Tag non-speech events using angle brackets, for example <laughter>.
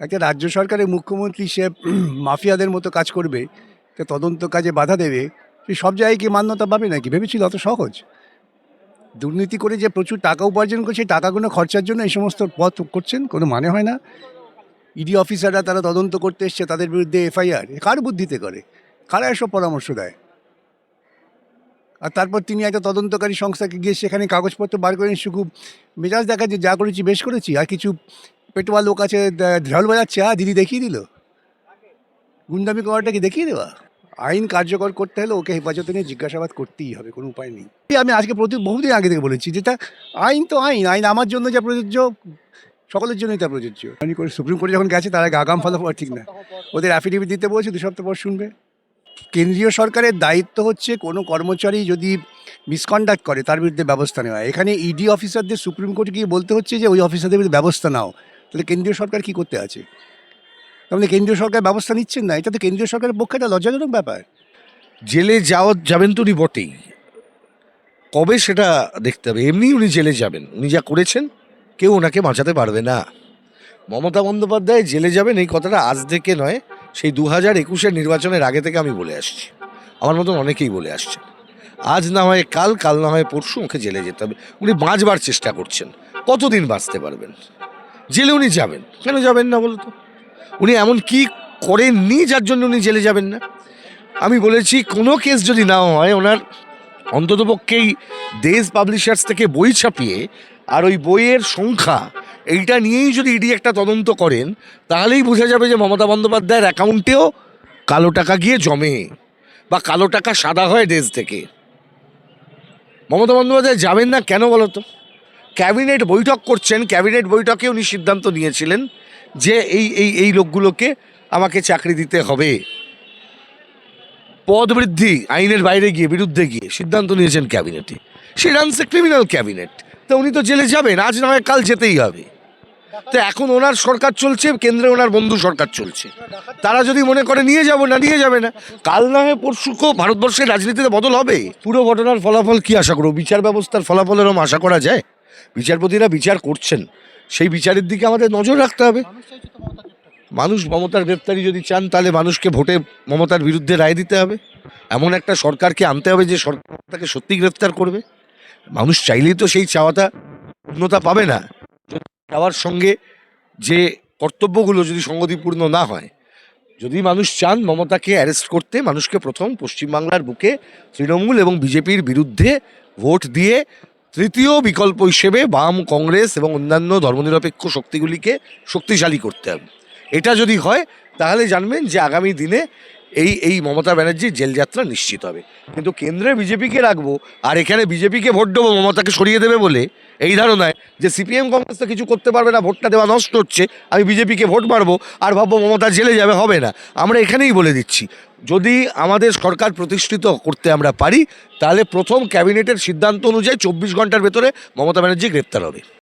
একটা রাজ্য সরকারের মুখ্যমন্ত্রী সে <clears throat> মাফিয়াদের মতো কাজ করবে, তো তদন্ত কাজে বাধা দেবে, সে সব জায়গায় কি মান্যতা পাবে নাকি? ভেবেছিল অত সহজ। দুর্নীতি করে যে প্রচুর টাকা উপার্জন করছে টাকাগুলো খরচার জন্য এই সমস্ত পথ করছেন, কোনো মানে হয় না। ইডি অফিসাররা তারা তদন্ত করতে এসছে, তাদের বিরুদ্ধে এফআইআর কার বুদ্ধিতে করে? কারা এসব পরামর্শ দেয়? আর তারপর তিনি একটা তদন্তকারী সংস্থাকে গিয়ে সেখানে কাগজপত্র বার করে নিয়ে শুধু মেজাজ দেখা যে যা করেছি বেশ করেছি, আর কিছু পেটোয়া লোক আছে ঢোল বাজাচ্ছে, আ, দিদি দেখিয়ে দিল। গুন্ডামি করাটা কি দেখিয়ে দেওয়া? আইন কার্যকর করতে হলে ওকে হেফাজতে নিয়ে জিজ্ঞাসাবাদ করতেই হবে, কোনো উপায় নেই। আমি আজকে প্রতি, বহুদিন আগে থেকে বলেছি, যেটা আইন তো আইন আইন আমার জন্য যা প্রযোজ্য, সকলের জন্যই তা প্রযোজ্য। আমি করে, সুপ্রিম কোর্টে যখন গেছে, তার আগে আগাম ফলাফল ঠিক না। ওদের অ্যাফিডেভিট দিতে বলছে, দু সপ্তাহ পর শুনবে। কেন্দ্রীয় সরকারের দায়িত্ব হচ্ছে, কোনো কর্মচারী যদি মিসকন্ডাক্ট করে, তার বিরুদ্ধে ব্যবস্থা নেওয়া। এখানে ইডি অফিসারদের সুপ্রিম কোর্টে গিয়ে বলতে হচ্ছে যে, ওই অফিসারদের বিরুদ্ধে ব্যবস্থা নাও। তাহলে কেন্দ্রীয় সরকার কি করতে আছে? তাহলে কেন্দ্রীয় সরকার ব্যবস্থা নিচ্ছেন না? এটা তো কেন্দ্রীয় সরকারের পক্ষে একটা লজ্জাজনক ব্যাপার। জেলে যাওয়া যাবেন তো উনি বটেই। কবে সেটা দেখতে হবে? এমনি উনি জেলে যাবেন। উনি যা করেছেন, কেউ ওনাকে বাঁচাতে পারবে না। মমতা বন্দ্যোপাধ্যায় জেলে যাবেন এই কথাটা আজ থেকে নয়, সেই দু হাজার একুশের নির্বাচনের আগে থেকে আমি বলে আসছি। আমার মতন অনেকেই বলে আসছেন। আজ না হয় কাল কাল না হয় পরশু ওকে জেলে যেতে হবে। উনি বাঁচবার চেষ্টা করছেন। কতদিন বাঁচতে পারবেন? জেলে উনি যাবেন। কেন যাবেন না বলতো উনি এমন কি করেননি যার জন্য উনি জেলে যাবেন না? আমি বলেছি, কোনো কেস যদি না হয়, ওনার অন্ততপক্ষেই দেশ পাবলিশার্স থেকে বই ছাপিয়ে আর ওই বইয়ের সংখ্যা, এইটা নিয়েই যদি ইডি একটা তদন্ত করেন, তাহলেই বোঝা যাবে যে মমতা বন্দ্যোপাধ্যায়ের অ্যাকাউন্টেও কালো টাকা গিয়ে জমে বা কালো টাকা সাদা হয় দেশ থেকে। মমতা বন্দ্যোপাধ্যায় যাবেন না কেন বলো তো? ক্যাবিনেট বৈঠক করছেন, ক্যাবিনেট বৈঠকে উনি সিদ্ধান্ত নিয়েছিলেন যে এই এই এই লোকগুলোকে আমাকে চাকরি দিতে হবে। পদ বৃদ্ধি, আইনের বাইরে গিয়ে, বিরুদ্ধে গিয়ে সিদ্ধান্ত নিয়েছেন ক্যাবিনেটে। She runs a criminal cabinet তো উনি তো জেলে যাবেন, আজ না হয় কাল যেতেই হবে। তো এখন ওনার সরকার চলছে, কেন্দ্রে ওনার বন্ধু সরকার চলছে। তারা যদি মনে করে নিয়ে যাব না, নিয়ে যাবে না, কাল না হয় পরশুকেও ভারতবর্ষের রাজনীতিতে বদল হবে। পুরো ঘটনার ফলাফল কি আশা করব বিচার ব্যবস্থার ফলাফল এরম আশা করা যায়? বিচারপতিরা বিচার করছেন। সেই বিচারের দিকে আমাদের নজর রাখতে হবে। মানুষ মমতার গ্রেপ্তারি যদি চান, তাহলে মানুষকে ভোটে মমতার বিরুদ্ধে রায় দিতে হবে। এমন একটা সরকারকে আনতে হবে যে সরকার তাকে সত্যি গ্রেপ্তার করবে। মানুষ চাইলেই তো সেই চাওয়াটা পূর্ণতা পাবে না। চাওয়ার সঙ্গে যে কর্তব্যগুলো যদি সঙ্গতিপূর্ণ না হয়, যদি মানুষ চান মমতাকে অ্যারেস্ট করতে, মানুষকে প্রথম পশ্চিমবাংলার বুকে তৃণমূল এবং বিজেপির বিরুদ্ধে ভোট দিয়ে তৃতীয় বিকল্প হিসেবে বাম কংগ্রেস এবং অন্যান্য ধর্মনিরপেক্ষ শক্তিগুলিকে শক্তিশালী করতে হবে। এটা যদি হয়, তাহলে জানবেন যে আগামী দিনে এই এই মমতা ব্যানার্জির জেলযাত্রা নিশ্চিত হবে। কিন্তু কেন্দ্রে বিজেপিকে রাখব আর এখানে বিজেপিকে ভোট দেবো, মমতাকে সরিয়ে দেবে বলে এই ধারণায় যে সিপিএম কংগ্রেস তো কিছু করতে পারবে না, ভোটটা দেওয়া নষ্ট হচ্ছে, আমি বিজেপিকে ভোট মারবো আর ভাববো মমতা জেলে যাবে, হবে না। আমরা এখানেই বলে দিচ্ছি, যদি আমাদের সরকার প্রতিষ্ঠিত করতে আমরা পারি, তাহলে প্রথম ক্যাবিনেটের সিদ্ধান্ত অনুযায়ী চব্বিশ ঘণ্টার ভেতরে মমতা ব্যানার্জি গ্রেপ্তার হবে।